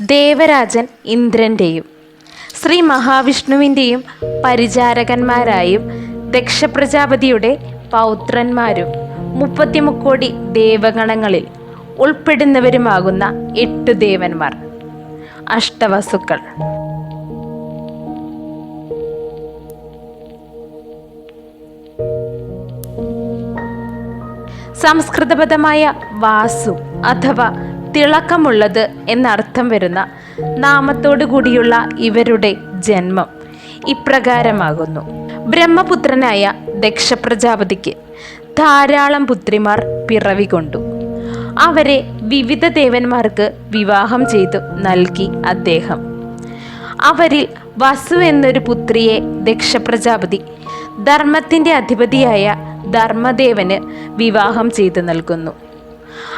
ദേവരാജൻ ഇന്ദ്രന്റെയും ശ്രീ മഹാവിഷ്ണുവിന്റെയും പരിചാരകന്മാരായും ദക്ഷപ്രജാപതിയുടെ പൗത്രന്മാരും മുപ്പത്തിമുക്കോടി ദേവഗണങ്ങളിൽ ഉൾപ്പെടുന്നവരുമാകുന്ന എട്ടു ദേവന്മാർ. അഷ്ടവസുക്കൾ. സംസ്കൃതപദമായ വാസു അഥവാ തിളക്കമുള്ളത് എന്നർത്ഥം വരുന്ന നാമത്തോടു കൂടിയുള്ള ഇവരുടെ ജന്മം ഇപ്രകാരമാകുന്നു. ബ്രഹ്മപുത്രനായ ദക്ഷപ്രജാപതിക്ക് ധാരാളം പുത്രിമാർ പിറവികൊണ്ടു അവരെ വിവിധ ദേവന്മാർക്ക് വിവാഹം ചെയ്തു നൽകി അദ്ദേഹം. അവരിൽ വസു എന്നൊരു പുത്രിയെ ദക്ഷപ്രജാപതി ധർമ്മത്തിന്റെ അധിപതിയായ ധർമ്മദേവന് വിവാഹം ചെയ്തു നൽകുന്നു.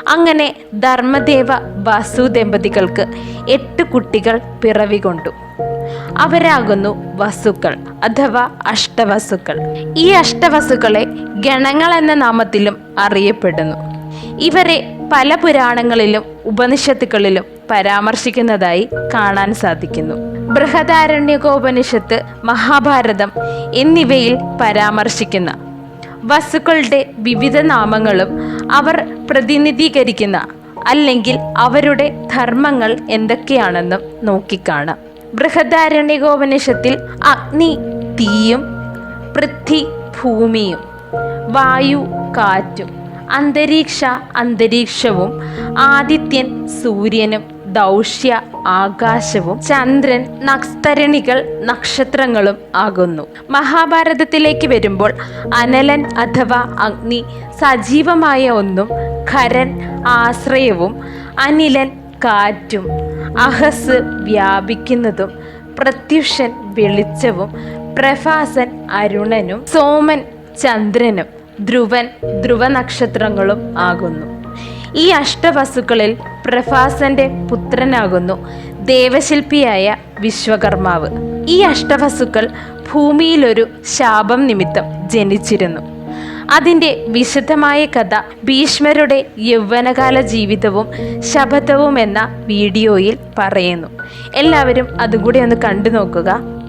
അങ്ങനെ ധർമ്മദേവ വാസു ദമ്പതികൾക്ക് എട്ട് കുട്ടികൾ പിറവികൊണ്ടു അവരാകുന്നു വസുക്കൾ അഥവാ അഷ്ടവസുക്കൾ. ഈ അഷ്ടവസുക്കളെ ഗണങ്ങൾ എന്ന നാമത്തിലും അറിയപ്പെടുന്നു. ഇവരെ പല പുരാണങ്ങളിലും ഉപനിഷത്തുകളിലും പരാമർശിക്കുന്നതായി കാണാൻ സാധിക്കുന്നു. ബൃഹദാരണ്യകോപനിഷത്ത് മഹാഭാരതം എന്നിവയിൽ പരാമർശിക്കുന്ന വസ്തുക്കളുടെ വിവിധ നാമങ്ങളും അവർ പ്രതിനിധീകരിക്കുന്ന അല്ലെങ്കിൽ അവരുടെ ധർമ്മങ്ങൾ എന്തൊക്കെയാണെന്നും നോക്കിക്കാണാം. ബൃഹദാരണ്യകോപനിഷത്തിൽ അഗ്നി തീയും പൃഥ്വി ഭൂമിയും വായു കാറ്റും അന്തരീക്ഷ അന്തരീക്ഷവും ആദിത്യൻ സൂര്യനും ദൗഷ്യ ആകാശവും ചന്ദ്രൻ നക്സ്തരണികൾ നക്ഷത്രങ്ങളും ആകുന്നു. മഹാഭാരതത്തിലേക്ക് വരുമ്പോൾ അനലൻ അഥവാ അഗ്നി സജീവമായ ഒന്നും ഖരൻ ആശ്രയവും അനിലൻ കാറ്റും അഹസ് വ്യാപിക്കുന്നതും പ്രത്യുഷൻ വെളിച്ചവും പ്രഭാസൻ അരുണനും സോമൻ ചന്ദ്രനും ധ്രുവൻ ധ്രുവനക്ഷത്രങ്ങളും ആകുന്നു. ഈ അഷ്ടവസുക്കളിൽ പ്രഭാസന്റെ പുത്രനാകുന്നു. ദേവശില്പിയായ വിശ്വകർമാവ്. ഈ അഷ്ടവസുക്കൾ ഭൂമിയിലൊരു ശാപം നിമിത്തം ജനിച്ചിരുന്നു. അതിന്റെ വിശദമായ കഥ ഭീഷ്മരുടെ യൗവനകാല ജീവിതവും ശപഥവും എന്ന വീഡിയോയിൽ പറയുന്നു. എല്ലാവരും അതുകൂടി ഒന്ന് കണ്ടു നോക്കുക